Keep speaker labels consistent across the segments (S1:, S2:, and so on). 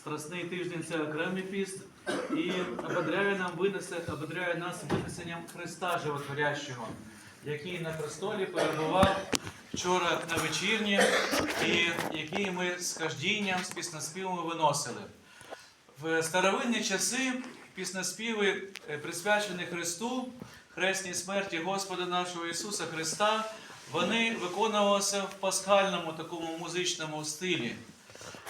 S1: Страсний тиждень це окремий піст і ободряє нам винесе, ободряє нас винесенням Христа Животворящого, який на престолі перебував вчора на вечірні, і який ми з хождінням, з пісноспівами виносили. В старовинні часи пісноспіви, е, присвячені Христу, хресній смерті Господа нашого Ісуса Христа, вони виконувалися в пасхальному такому музичному стилі,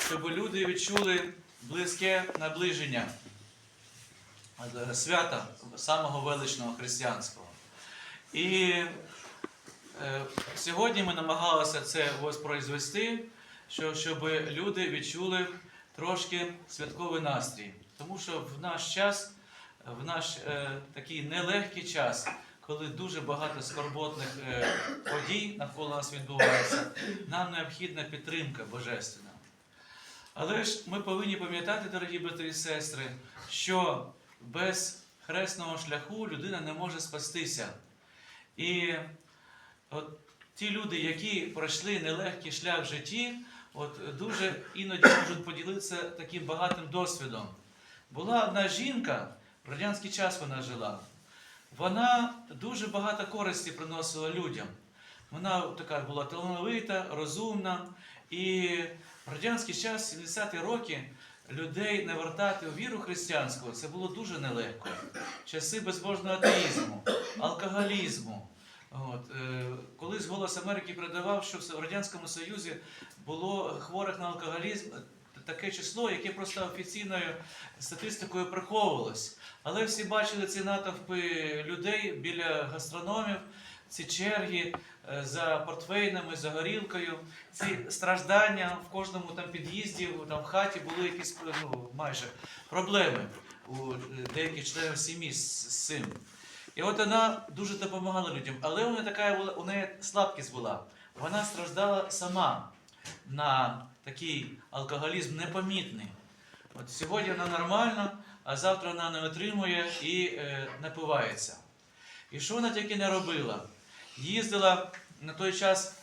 S1: щоб люди відчули близьке наближення свята самого величного християнського. І е, сьогодні ми намагалися це воспроизвести, що, щоб люди відчули трошки святковий настрій. Тому що в наш час, в наш е, такий нелегкий час, коли дуже багато скорботних е, подій навколо нас відбувається, нам необхідна підтримка божественна. Але ж ми повинні пам'ятати, дорогі брати і сестри, що без хресного шляху людина не може спастися. І от ті люди, які пройшли нелегкий шлях в житті, от дуже іноді можуть поділитися таким багатим досвідом. Була одна жінка, в радянський час вона жила. Вона дуже багато користі приносила людям. Вона така була талановита, розумна. І в радянський час, 70-ті роки, людей навертати у віру християнську це було дуже нелегко. Часи безбожного атеїзму, алкоголізму. От, е, колись Голос Америки передавав, що в Радянському Союзі було хворих на алкоголізм таке число, яке просто офіційною статистикою приховувалось. Але всі бачили ці натовпи людей біля гастрономів, ці черги е, за портфейнами, за горілкою, ці страждання в кожному там під'їзді, там в хаті були якісь ну, майже проблеми у е, деяких членів сім'ї з, цим. І от вона дуже допомагала людям, але неї така була, у неї слабкість була. Вона страждала сама на такий алкоголізм непомітний. От сьогодні вона нормальна, а завтра вона не отримує і е, напивається. І що вона тільки не робила? Їздила на той час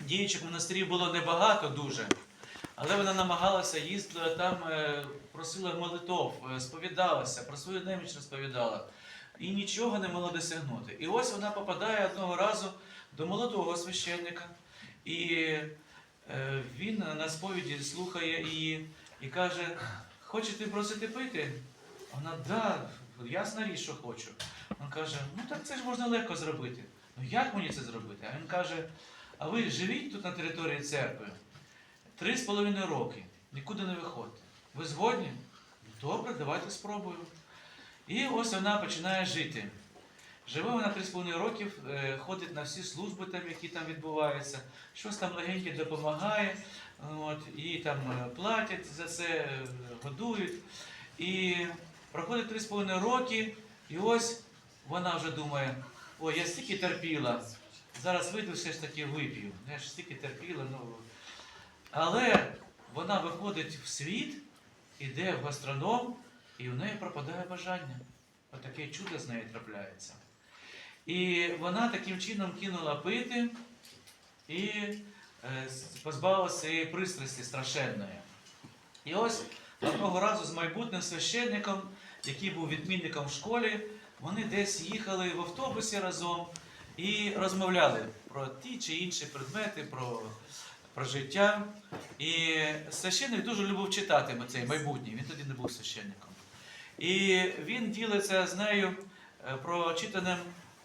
S1: діючих монастирів було небагато дуже, але вона намагалася їздила там, е, просила молитов, е, сповідалася, про свою неміч розповідала. І нічого не могла досягнути. І ось вона попадає одного разу до молодого священника. І е, він на сповіді слухає її і каже: Хочете просити пити? Вона, да, ясна річ, що хочу. Він каже, ну так це ж можна легко зробити. Ну як мені це зробити? А він каже: а ви живіть тут на території церкви три з половиною роки, нікуди не виходьте. Ви згодні? Добре, давайте спробуємо. І ось вона починає жити. Живе вона 3,5 років, е, ходить на всі служби, там, які там відбуваються, щось там легеньке допомагає, от, їй там е, платять за це, е, годують. І проходить 3,5 роки, і ось вона вже думає, ой, я стільки терпіла, зараз вийду все ж таки вип'ю. Я ж стільки терпіла. Ну. Але вона виходить в світ, іде в гастроном, і в неї пропадає бажання. Отаке чудо з нею трапляється. І вона таким чином кинула пити і е, позбавилася пристрасті страшенної. І ось одного разу з майбутнім священником, який був відмінником в школі, вони десь їхали в автобусі разом і розмовляли про ті чи інші предмети, про, про життя. І священник дуже любив читати цей майбутній, він тоді не був священником. І він ділиться з нею е, прочитаним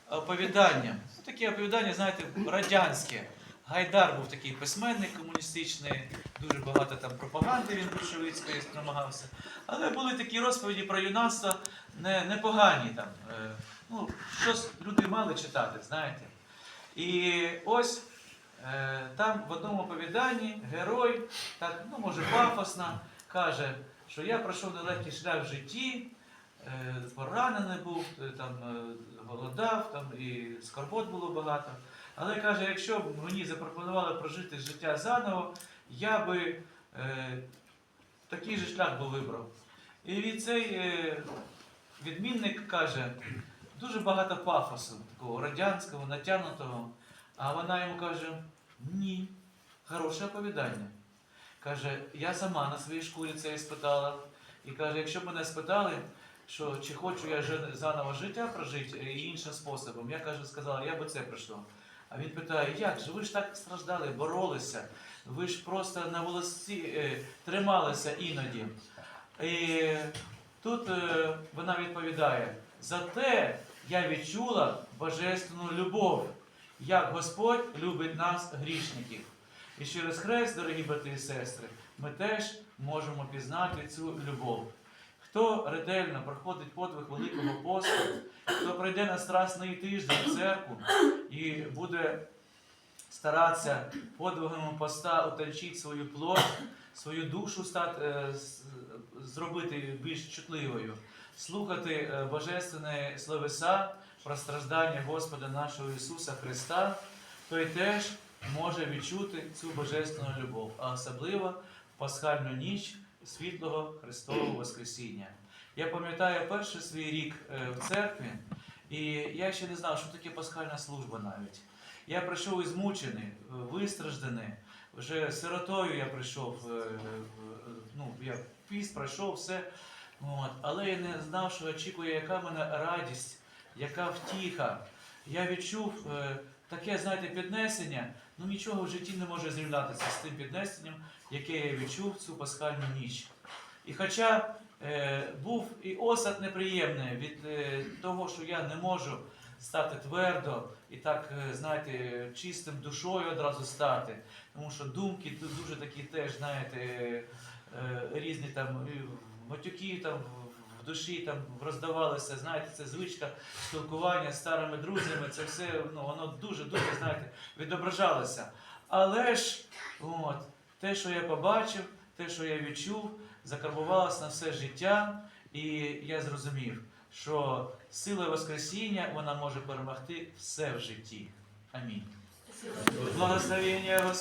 S1: оповіданням. Таке оповідання, знаєте, радянське. Гайдар був такий письменник комуністичний, дуже багато там пропаганди він більшовицької намагався. Але були такі розповіді про юнацтво не, непогані там. е, Ну, щось люди мали читати, знаєте. І ось е, там в одному оповіданні герой, так, ну може пафосно, каже, що я пройшов нелегкий шлях в житті, е, поранений був, там, голодав, там, і скорбот було багато. Але каже, якщо б мені запропонували прожити життя заново, я би е, такий же шлях би вибрав. І від цей е, відмінник каже, дуже багато пафосу, такого радянського, натягнутого. А вона йому каже: ні, хороше оповідання. Каже, я сама на своїй шкурі це спитала. І каже, якщо б мене спитали, що чи хочу я заново життя прожити е, іншим способом, я каже, сказала, я би це пройшов. А він питає, як же, ви ж так страждали, боролися, ви ж просто на волосці е, трималися іноді. І тут е, вона відповідає: зате я відчула божественну любов, як Господь любить нас, грішників. І через хрест, дорогі брати і сестри, ми теж можемо пізнати цю любов. Хто ретельно проходить подвиг Великого посту, хто прийде на страсний тиждень в церкву і буде старатися подвигом поста утончити свою плоть, свою душу стати, е, зробити більш чутливою, слухати е, божественні словеса про страждання Господа нашого Ісуса Христа, той теж може відчути цю божественну любов, а особливо в пасхальну ніч світлого Христового Воскресіння. Я пам'ятаю перший свій рік е, в церкві, і я ще не знав, що таке пасхальна служба навіть. Я прийшов ізмучений, вистражданий. Вже сиротою я прийшов, е, ну, я піст пройшов все. От. Але я не знав, що очікує, яка мене радість, яка втіха. Я відчув е, таке, знаєте, піднесення, ну нічого в житті не може зрівнятися з тим піднесенням, яке я відчув цю пасхальну ніч. І хоча е, був і осад неприємний від е, того, що я не можу стати твердо і так, е, знаєте, чистим душою одразу стати, тому що думки ду- дуже такі теж, знаєте, е, різні там матюки там в- душі там роздавалися, знаєте, це звичка спілкування з старими друзями, це все ну, воно дуже-дуже, знаєте, відображалося. Але ж от, те, що я побачив, те, що я відчув, закарбувалося на все життя, і я зрозумів, що сила Воскресіння вона може перемогти все в житті. Амінь. Благословення.